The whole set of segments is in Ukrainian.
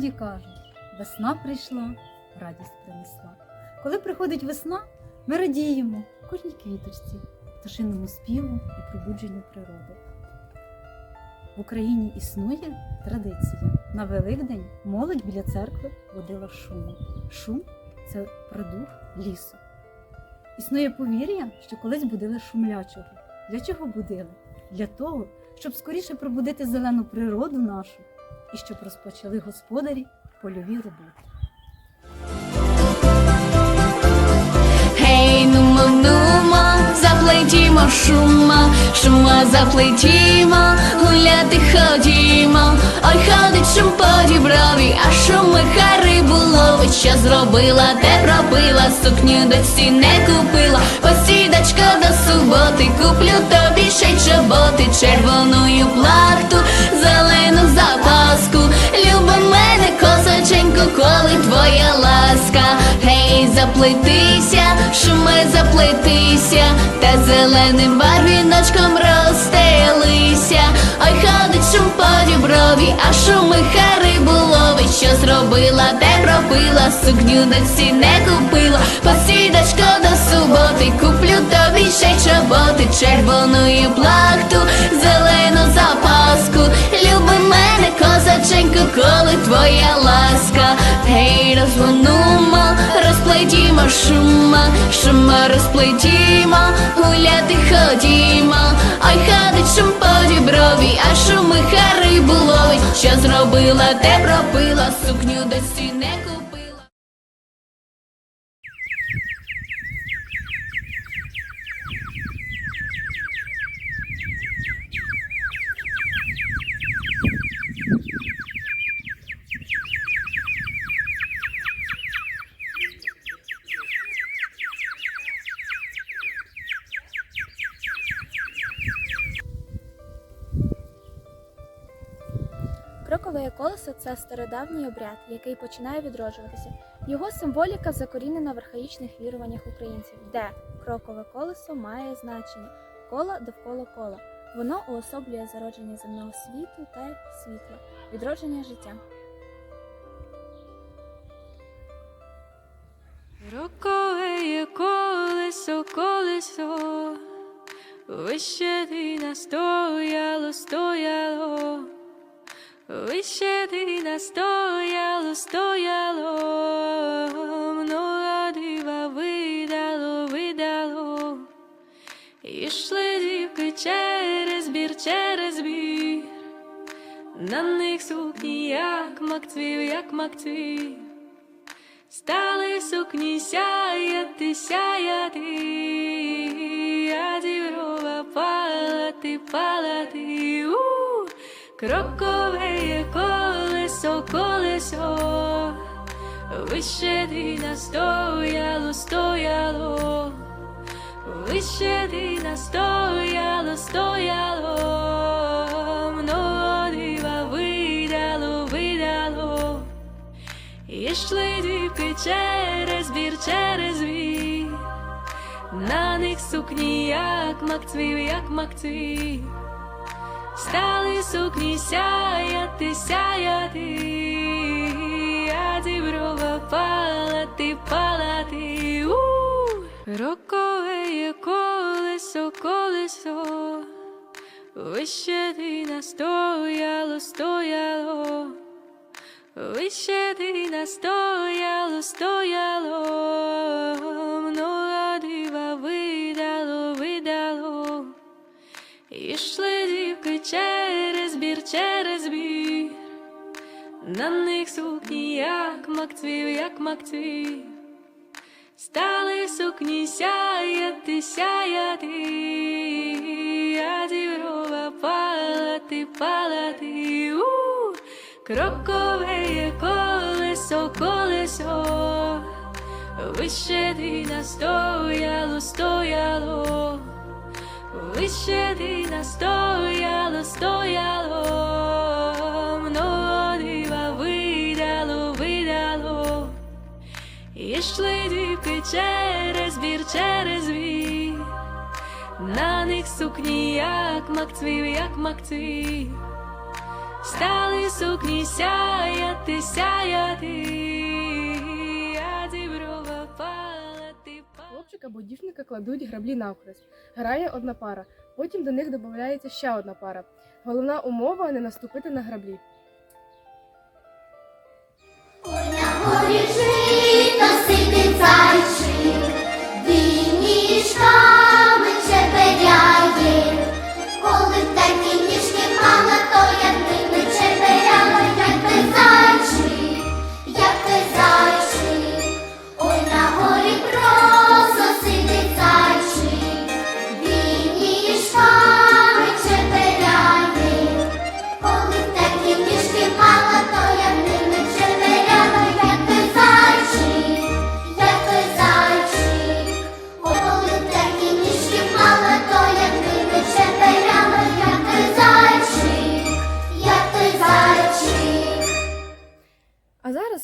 Народі кажуть, весна прийшла, радість принесла. Коли приходить весна, ми радіємо кожній квіточці, пташиному співу і пробудженню природи. В Україні існує традиція. На Великдень молодь біля церкви водила шумом. Шум це про дух лісу. Існує повір'я, що колись будили шумлячого. Для чого будили? Для того, щоб скоріше пробудити зелену природу нашу і щоб розпочали господарі польові роботи. Заплетімо шума, шума заплетімо, гуляти ходімо. Ой, ходить шум по діброві, а шуми хари було. Що зробила, те пробила, сукню дочці не купила. Посідочка до суботи, куплю тобі ще й чоботи, червоною плахту, зелену запаску. Люби мене, косоченьку, коли твоя ласка. Гей, заплетися, шуми заплетися, та зеленим барвіночком розстелися. Ой, ходить шум по діброві, а шуми хари булови, що зробила, те пропила, сукню дочці не купила, посідочко до суботи, куплю тобі ще чоботи, червоною плахту, зелену запаску. Люби мене, козаченьку, коли твоя ласка. Гей, розгонумо, розплетімо шума, шума розплетімо, гуляти ходімо. Ой, ходить шум по діброві, а шуми хари було, що зробила, те пропила, сукню до не Крокове колесо це стародавній обряд, який починає відроджуватися. Його символіка закорінена в архаїчних віруваннях українців, де крокове колесо має значення кола довкола кола. Воно уособлює зародження земного світу та світла, відродження життя. Рокове колесо, колесо, вище ти настояло, стояло, вище ти настояло, стояло, много дива видало, видало, ішли дівки через бір, через бір, на них сукні, як макцвів, як макцвів. Стали сукні сяяти, сяяти, а діброва палати, палати, у крокове колесо, колесо, вище ти настояло, стояло, вище ти настояло, стояло, много дива видало, видало. Ішли дівки через бір, через бір, на них сукні, як макцвів, як макцвів, стали сукні сяяти, сяяти, а діброва палати, палати, у! Рокове є колесо, колесо, вище ти настояло, стояло. Вище ти настояло, стояло, много Ішли дівки через бір, через бір, на них сукні, як макцвів, як макцвів. Стали сукні сяяти, сяяти, а діброва палати, палати, у! Крокове колесо, колесо, вище ти настояло, стояло, вище ти настояло, стояло, много дива видало, видало. Ішли дівки через бір, через бір, на них сукні, як макцвів, як макцвів. Стали сукні сяяти, сяяти, або дівчинка кладуть граблі навхрест. Грає одна пара, потім до них додається ще одна пара. Головна умова не наступити на граблі.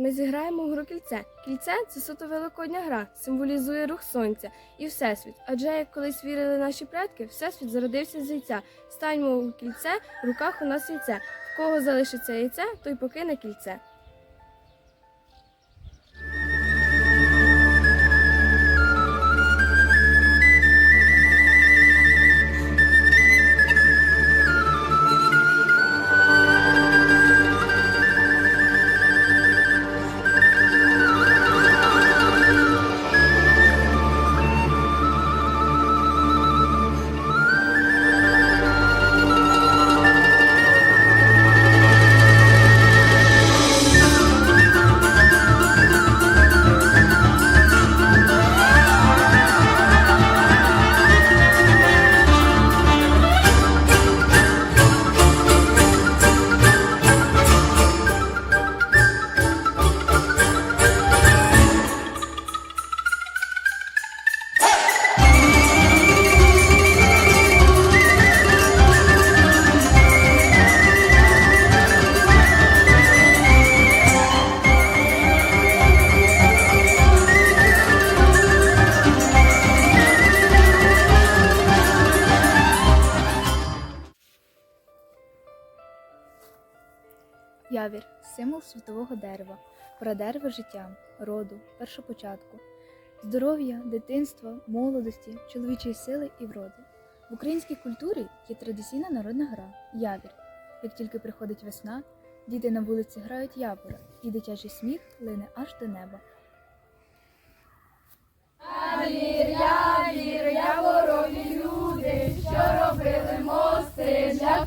Ми зіграємо в гру кільце. Кільце це суто великодня гра, символізує рух сонця і всесвіт. Адже як колись вірили наші предки, всесвіт зародився з яйця. Станьмо у кільце, в руках у нас яйце. В кого залишиться яйце, той покине кільце. Явір символ світового дерева, про дерево життя, роду, першопочатку, здоров'я, дитинства, молодості, чоловічої сили і вроди. В українській культурі є традиційна народна гра явір. Як тільки приходить весна, діти на вулиці грають явора, і дитячий сміх лине аж до неба. Явір, явір, яворові люди, що робили мости, Для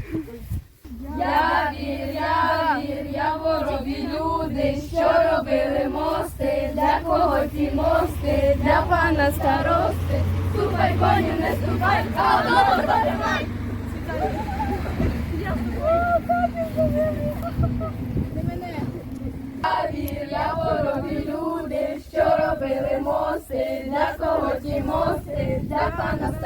що робили мости, для кого ці мости, для пана старости, ступай, коню, не ступай, а голову затримай. Я воробі люди, що робили мости, для кого ті мости, для пана.